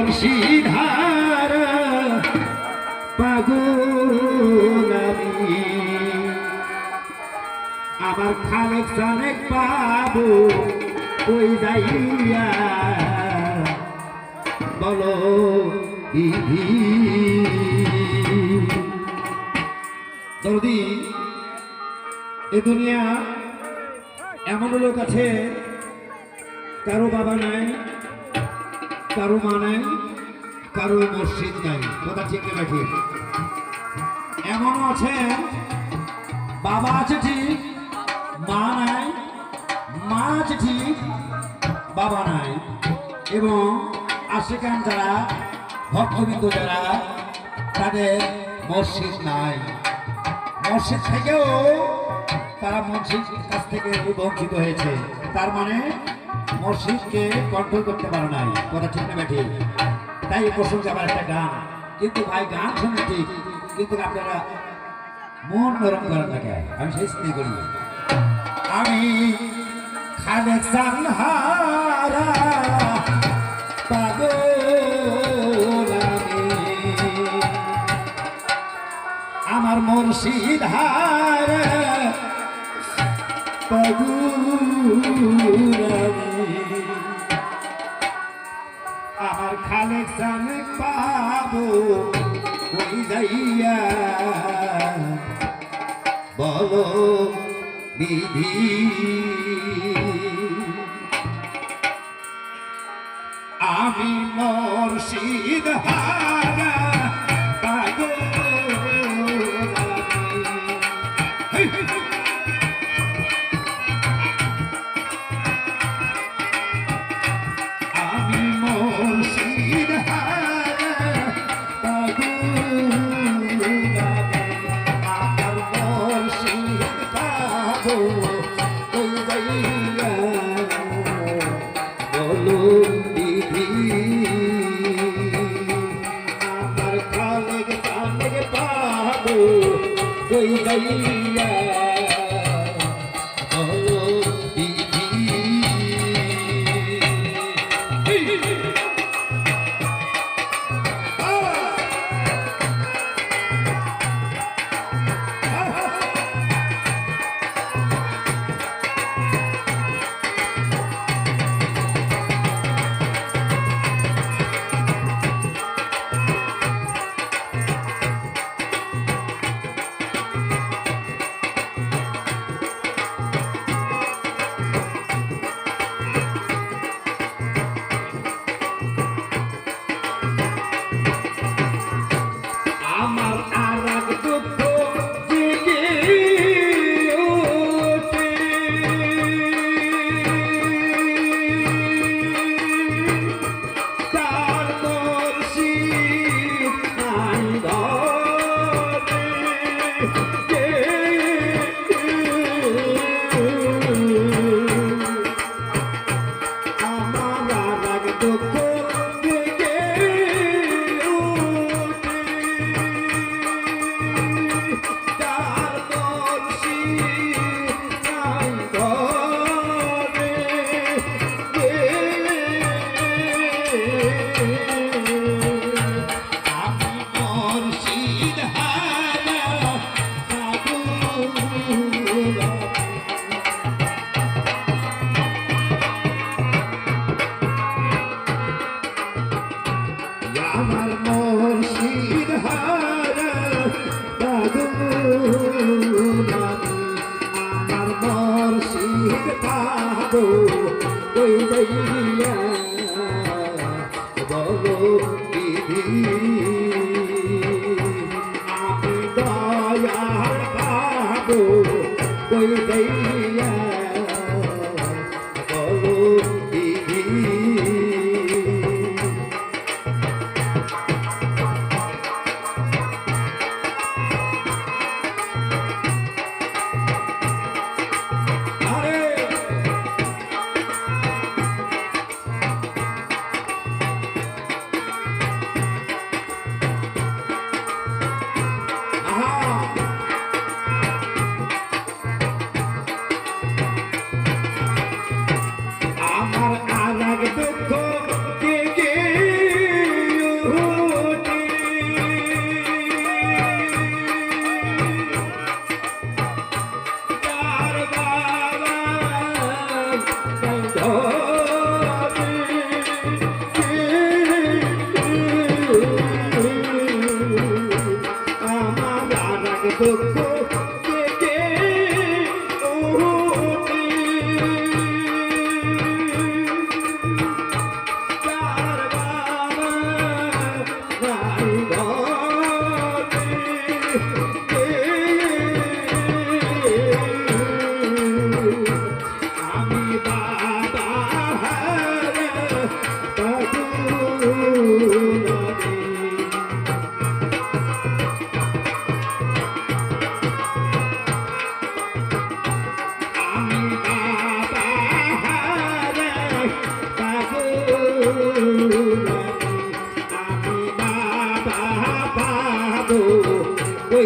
মুর্শিদার পাগল আমি। আমার খালেক সানেক পাবো ওই যাইয়া? বলো যদি এ দুনিয়া এমন লোক আছে কারও বাবা নাই কারও মা নাই কারও মসজিদ নাই। কথা ঠিক না ঠিক? এমনও আছে, বাবা আছে ঠিক, মা নাই, মা আছে ঠিক, বাবা নাই। এবং আশেকান যারা, ভক্তবৃন্দ যারা, তাদের মসজিদ নাই। মসজিদ থেকেও তারা মসজিদ কাছ থেকে বঞ্চিত হয়েছে। তার মানে মসজিদকে কন্ট্রোল করতে পারে নাই। কথা ঠিক না ঠিক তাই এই প্রসঙ্গে আবার একটা গান। কিন্তু ভাই, গান শুনে ঠিক, কিন্তু আপনারা মন নরম করার লাগে আমি সেই স্ত্রী করি। আমি পাগল আমার মুর্শিদ হারে আমার খালেক পাবো ওই যাইয়া। বলো বিধি। আমি মুর্শিদ হারা ওই পাবো ওই দইয়া বলো 哥哥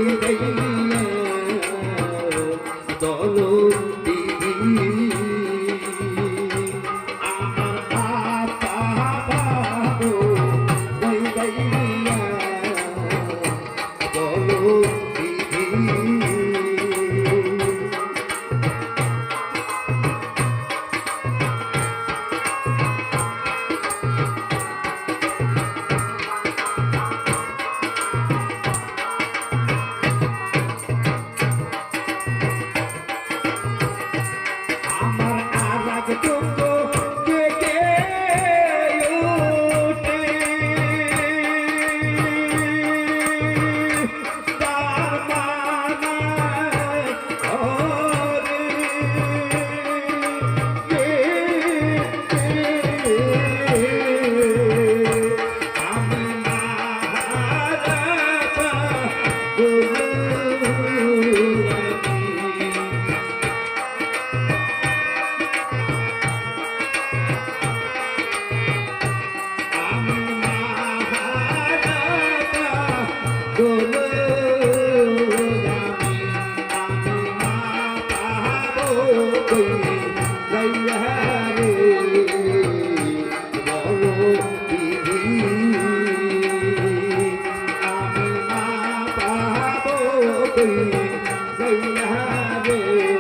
ওই রে